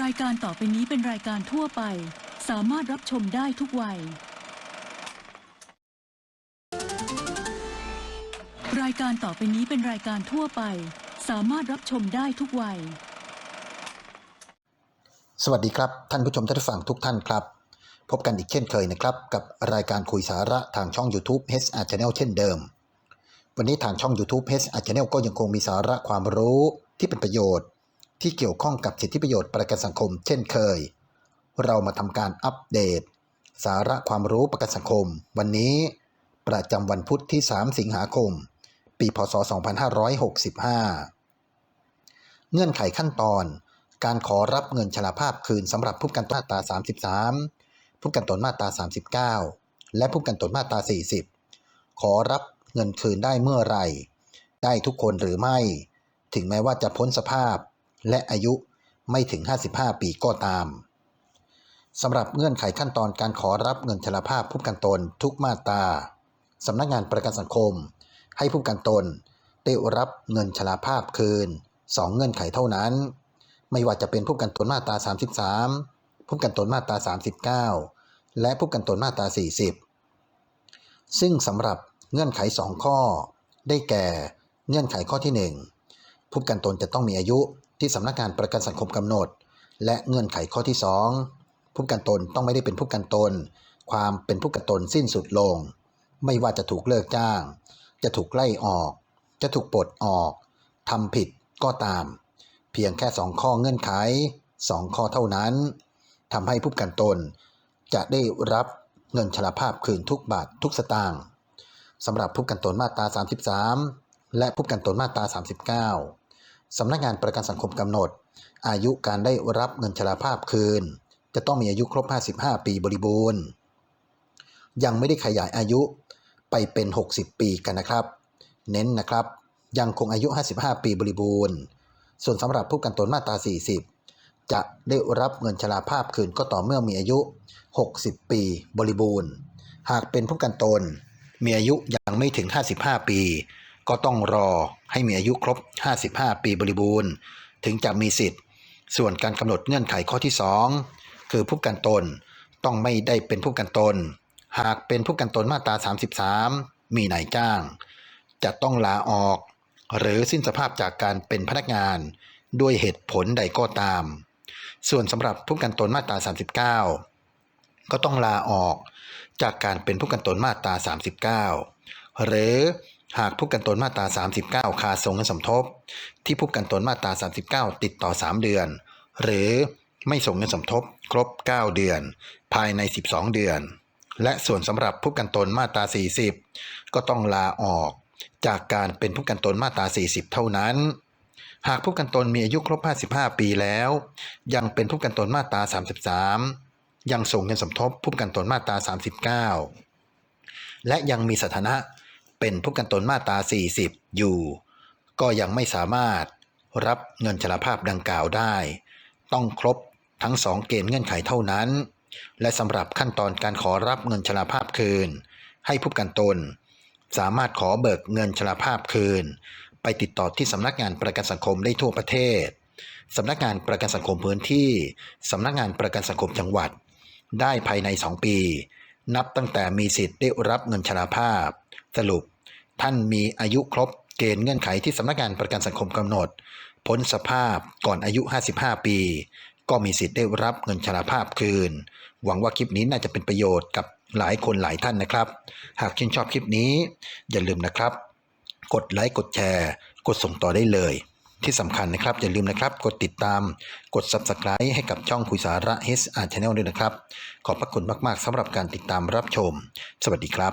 รายการต่อไปนี้เป็นรายการทั่วไป สามารถรับชมได้ทุกวัย รายการต่อไปนี้เป็นรายการทั่วไป สามารถรับชมได้ทุกวัย สวัสดีครับ ท่านผู้ชมท่านผู้ฟังทุกท่านครับ พบกันอีกเช่นเคยนะครับ กับรายการคุยสาระทางช่อง YouTube HR Channel เช่นเดิม วันนี้ทางช่อง YouTube HR Channel ก็ยังคงมีสาระความรู้ที่เป็นประโยชน์ ที่เกี่ยวข้องกับสิทธิประโยชน์ประกันสังคม เช่นเคย เรามาทำการอัปเดต สาระความรู้ประกันสังคม วันนี้ประจำวันพุธที่ 3 สิงหาคม ปีพศ 2565 เงื่อนไขขั้นตอน การขอรับเงินชราภาพคืนสำหรับผู้ประกันตนมาตรา 33 ผู้ประกันตนมาตรา 39 และผู้ประกันตนมาตรา 40 ขอรับเงินคืนได้เมื่อไหร่ ได้ทุกคนหรือไม่ ถึงแม้ว่าจะพ้นสภาพ และอายุไม่ถึง 55 ปีก็ตามสำหรับเงื่อนไขขั้นตอนการขอรับเงินชราภาพผู้ประกันตนทุกมาตราสำนักงานประกันสังคม ให้ผู้ประกันตนได้รับเงินชราภาพคืน 2 เงื่อนไขเท่านั้น ไม่ว่าจะเป็นผู้ประกันตนมาตรา 33 ผู้ประกันตนมาตรา 39 และผู้ประกันตนมาตรา 40 ซึ่งสำหรับเงื่อนไข 2 ข้อ ได้แก่ เงื่อนไขข้อที่ 1 ผู้ประกันตนจะต้องมีอายุ ที่สำนักงานประกันสังคมกำหนด และเงื่อนไขข้อที่ 2 ผู้ประกันตนต้องไม่ได้เป็นผู้ประกันตน ความเป็นผู้ประกันตนสิ้นสุดลง ไม่ว่าจะถูกเลิกจ้าง จะถูกไล่ออก จะถูกปลดออกทำผิดก็ตาม เพียงแค่ 2 ข้อเงื่อนไข 2 ข้อเท่านั้นทำให้ผู้ประกันตน จะได้รับเงินชราภาพคืนทุกบาททุกสตางค์สำหรับผู้กันตนมาตรา 33 และผู้กันตนมาตรา 39 สำนักงานประกันสังคมกำหนด อายุการได้รับเงินชราภาพคืน จะต้องมีอายุครบ 55 ปีบริบูรณ์ ยังไม่ได้ขยายอายุไปเป็น 60 ปีกันนะครับ เน้นนะครับ ยังคงอายุ 55 ปีบริบูรณ์ ส่วนสำหรับผู้กันตนมาตรา 40 จะได้รับเงินชราภาพคืนก็ต่อเมื่อมีอายุ 60 ปีบริบูรณ์ หากเป็นผู้กันตนมีอายุยังไม่ถึง 55 ปี ก็ต้องรอให้มีอายุครบ 55 ปีบริบูรณ์ ถึงจะมีสิทธิ์ ส่วนการกำหนดเงื่อนไขข้อที่ 2 คือผู้กันตนต้องไม่ได้เป็นผู้กันตน หากเป็นผู้กันตนมาตรา 33 มีนายจ้าง จะต้องลาออก หรือสิ้นสภาพจากการเป็นพนักงาน ด้วยเหตุผลใดก็ตาม ส่วนสำหรับผู้กันตนมาตรา 39 ก็ต้องลาออกจากการเป็นผู้กันตนมาตรา 39 หรือ หากผู้กันตนมาตรา 39 คาทรงเงินสมทบ ที่ผู้กันตนมาตรา 39 ติดต่อ 3 เดือน หรือไม่ส่งเงินสมทบ ครบ 9 เดือน ภายใน 12 เดือน และส่วนสำหรับผู้กันตนมาตรา 40 ก็ต้องลาออก จากการเป็นผู้กันตนมาตรา 40 เท่านั้น หากผู้กันตนมีอายุครบ 55 ปีแล้ว ยังเป็นผู้กันตนมาตรา 33 ยังส่งเงินสมทบผู้กันตนมาตรา 39 และยังมีสถานะ เป็นผู้กันตนมาตรา 40 อยู่ ก็ยังไม่สามารถรับเงินชราภาพดังกล่าวได้ ต้องครบทั้ง 2 เกณฑ์เงื่อนไขเท่านั้น และสำหรับขั้นตอนการขอรับเงินชราภาพคืน ให้ผู้กันตน สามารถขอเบิกเงินชราภาพคืน ไปติดต่อที่สำนักงานประกันสังคมได้ทั่วประเทศสำนักงานประกันสังคมพื้นที่ สำนักงานประกันสังคมจังหวัด ได้ภายใน 2 ปี นับตั้งแต่มีสิทธิ์ได้รับเงินชราภาพ สรุป ท่านมีอายุครบเกณฑ์เงื่อนไขที่สำนักงานประกันสังคมกำหนด พ้นสภาพก่อนอายุ 55 ปี ก็มีสิทธิ์ได้รับเงินชราภาพคืน หวังว่าคลิปนี้น่าจะเป็นประโยชน์กับหลายคนหลายท่านนะครับ หากชื่นชอบคลิปนี้ อย่าลืมนะครับ กดไลค์กดแชร์ กดส่งต่อได้เลย ที่สำคัญนะครับ อย่าลืมนะครับ กดติดตาม กด Subscribe ให้กับช่องคุยสาระ HR Channel ด้วยนะครับ ขอบพระคุณมาก ๆสำหรับการติดตามรับชม สวัสดีครับ